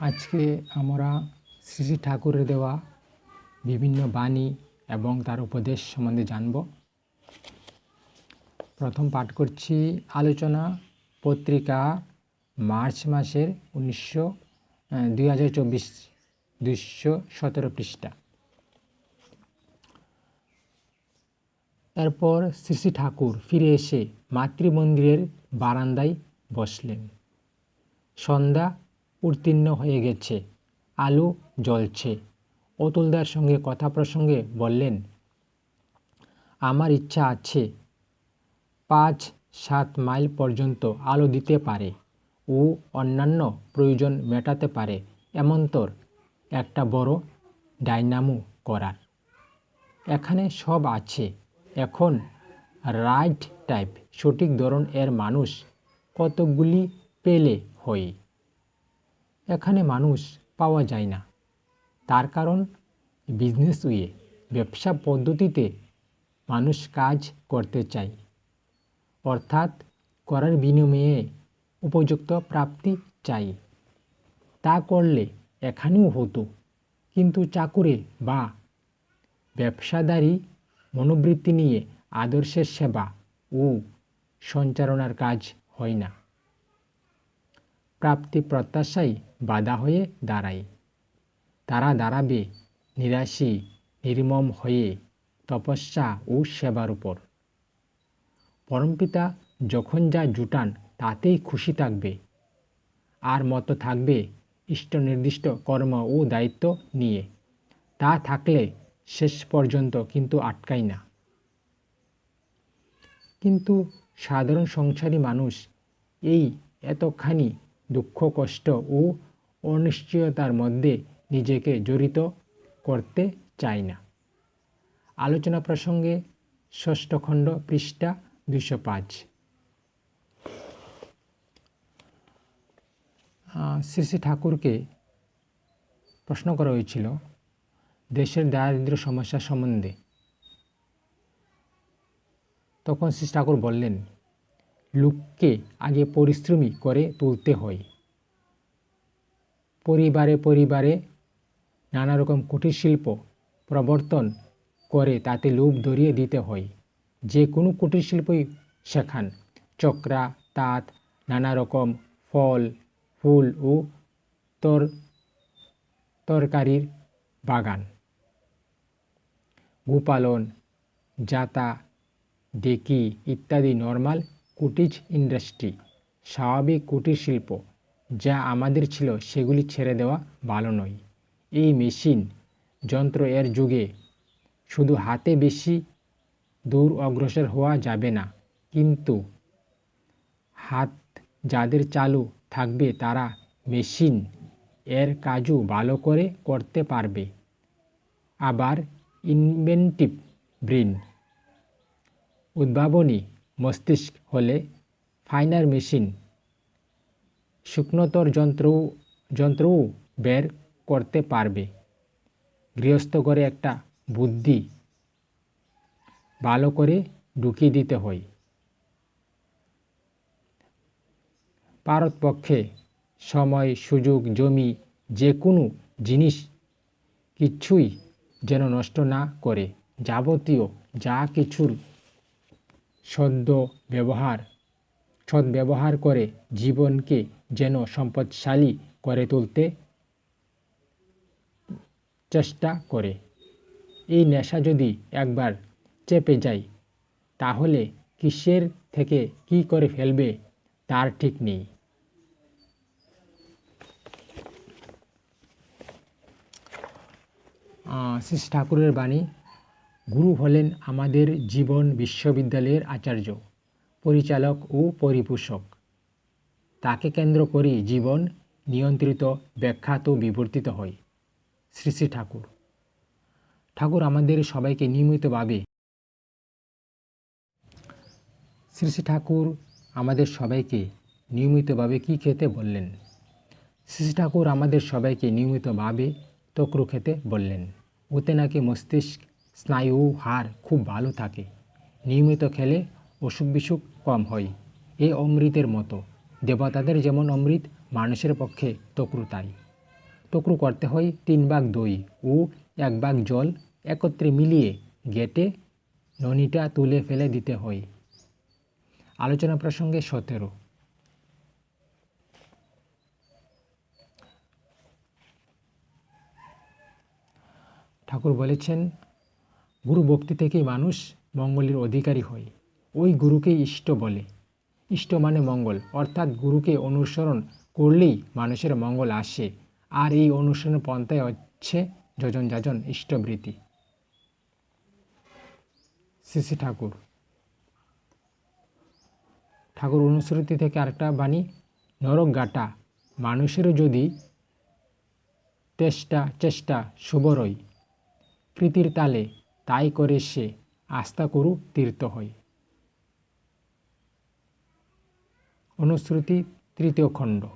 আজকে আমরা শ্রী শ্রী ঠাকুরের দেওয়া বিভিন্ন বাণী এবং তার উপদেশ সম্বন্ধে জানব। প্রথম পাঠ করছি, আলোচনা পত্রিকা, মার্চ মাসের উনিশশো দুই হাজার চব্বিশ, দুইশো সতেরো পৃষ্ঠা। এরপর শ্রী শ্রী ঠাকুর ফিরে এসে মাতৃমন্দিরের বারান্দায় বসলেন। সন্ধ্যা উত্তীর্ণ হয়ে গেছে। আলো জ্বলছে। অতুলদার সঙ্গে কথা প্রসঙ্গে বললেন, আমার ইচ্ছা আছে পাঁচ সাত মাইল পর্যন্ত আলো দিতে পারে। ও অন্যান্য প্রয়োজন মেটাতে পারে। এমনতর একটা বড় ডাইনামো করার। এখানে সব আছে। এখন রাইট টাইপ, সঠিক ধরন এর মানুষ কতগুলি পেলে হয় এখানে মানুষ পাওয়া যায় না। তার কারণ বিজনেস ওয়ে ব্যবসা পদ্ধতিতে মানুষ কাজ করতে চায়। অর্থাৎ করার বিনিময়ে উপযুক্ত প্রাপ্তি চাই তা করলে এখানেও হতো, কিন্তু চাকুরে বা ব্যবসাদারী মনোবৃত্তি নিয়ে আদর্শের সেবা ও সঞ্চারণার কাজ হয় না। প্রাপ্তি প্রত্যাশাই বাধা হয়ে দাঁড়ায়। তারা দাঁড়াবে, নিরাশী, নির্মম হয়ে তপস্যা ও সেবার উপর। পরমপিতা যখন যা জুটান তাতেই খুশি থাকবে। আর মতো থাকবে ইষ্ট নির্দিষ্ট কর্ম ও দায়িত্ব নিয়ে। তা থাকলে শেষ পর্যন্ত কিন্তু আটকাই না। কিন্তু সাধারণ সংসারী মানুষ এই এতখানি দুঃখ, কষ্ট ও অনিশ্চয়তার মধ্যে নিজেকে জড়িত করতে চায় না। আলোচনা প্রসঙ্গে ষষ্ঠ খণ্ড পৃষ্ঠা দুশো পাঁচ। শ্রী শ্রী ঠাকুরকে প্রশ্ন করা হয়েছিল, দেশের দারিদ্র্য সমস্যা সম্বন্ধে। তখন শ্রী ঠাকুর বললেন লোককে আগে পরিশ্রমী করে তুলতে হয়। পরিবারে পরিবারে নানা রকম কুটির শিল্প প্রবর্তন করে তাতে লোভ ধরিয়ে দিতে হয়। যে কোনো কুটির শিল্পই শেখান। চক্রা, তাঁত নানা রকম ফল, ফুল ও তর, তরকারির বাগান। গোপালন, জাতা, ডেকি ইত্যাদি নর্মাল কুটিজ ইন্ডাস্ট্রি, স্বাভাবিক কুটির শিল্প, যা আমাদের ছিল সেগুলি ছেড়ে দেওয়া ভালো নয়। এই মেশিন যন্ত্র এর যুগে শুধু হাতে বেশি দূর অগ্রসর হওয়া যাবে না, কিন্তু হাত যাদের চালু থাকবে তারা মেশিন এর কাজও ভালো করে করতে পারবে। আবার ইনভেন্টিভ ব্রেন উদ্ভাবনী মস্তিষ্ক হলে ফাইনার মেশিন শুকনোতর যন্ত্র যন্ত্রও বের করতে পারবে। গৃহস্থ করে একটা বুদ্ধি ভালো করে ঢুকিয়ে দিতে হয়। ভারতপক্ষে সময়, সুযোগ, জমি যে কোনো জিনিস কিচ্ছুই যেন নষ্ট না করে। যাবতীয় যা কিছুর সদ্য ব্যবহার সদ্ব্যবহার করে জীবনকে যেন সম্পদশালী করে তুলতে চেষ্টা করে। এই নেশা যদি একবার চেপে যায়, তাহলে কিসের থেকে কি করে ফেলবে তার ঠিক নেই। শ্রী ঠাকুরের বাণী গুরু হলেন আমাদের জীবন বিশ্ববিদ্যালয়ের আচার্য, পরিচালক ও পরিপোষক। তাকে কেন্দ্র করে জীবন নিয়ন্ত্রিত, ব্যাখ্যাত, বিবর্তিত হয়। শ্রী শ্রী ঠাকুর। ঠাকুর আমাদের সবাইকে নিয়মিতভাবে শ্রী শ্রী ঠাকুর আমাদের সবাইকে নিয়মিতভাবে কি খেতে বললেন? শ্রী শ্রী ঠাকুর আমাদের সবাইকে নিয়মিতভাবে তক্রু খেতে বললেন। ওতে নাকি মস্তিষ্ক স্নায়ু হাড় খুব ভালো থাকে। নিয়মিত খেলে অসুখ বিসুখ কম হয়। এ অমৃতের মতো। দেবতাদের যেমন অমৃত, মানুষের পক্ষে তক্রু তাই। টুকরো করতে হয় তিন ভাগ দই ও এক ভাগ জল একত্রে মিলিয়ে গেটে ননিটা তুলে ফেলে দিতে হয়। আলোচনা প্রসঙ্গে সতেরো। ঠাকুর বলেছেন গুরু ভক্তি থেকেই মানুষ মঙ্গলের অধিকারী হয়। ওই গুরুকেই ইষ্ট বলে। ইষ্ট মানে মঙ্গল, অর্থাৎ গুরুকে অনুসরণ করলেই মানুষের মঙ্গল আসে। আর এই অনুসরণ পন্থায় হচ্ছে যজন যাজন ইষ্টবৃত্তি। শ্রী ঠাকুর। ঠাকুর অনুশ্রুতি থেকে আরেকটা বাণী, নরক গাটা। মানুষেরও যদি চেষ্টা চেষ্টা শুভরই প্রীতির তালে তাই করে সে আস্থা করু তীর্থ হয় অনুশ্রুতি তৃতীয় খণ্ড।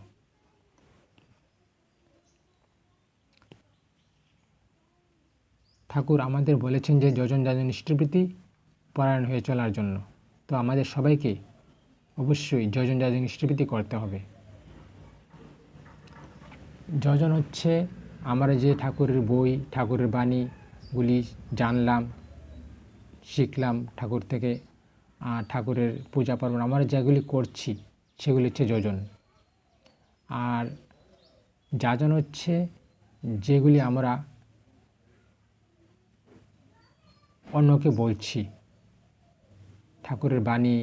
ঠাকুর আমাদের বলেছেন যে, যজন যাজন ইষ্টবৃত্তি পরায়ণ হয়ে চলার জন্য। তো আমাদের সবাইকে অবশ্যই যজন যাজন ইষ্টবৃত্তি করতে হবে। যজন হচ্ছে আমরা যে ঠাকুরের বই, ঠাকুরের বাণীগুলি জানলাম, শিখলাম ঠাকুর থেকে। ঠাকুরের পূজা পার্বণ, আমরা যেগুলি করছি, সেগুলি হচ্ছে যোজন। আর যাজন হচ্ছে যেগুলি আমরা অন্যকে বলছি। ঠাকুরের বাণী,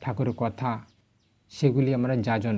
ঠাকুরের কথা, সেগুলি আমরা যাজন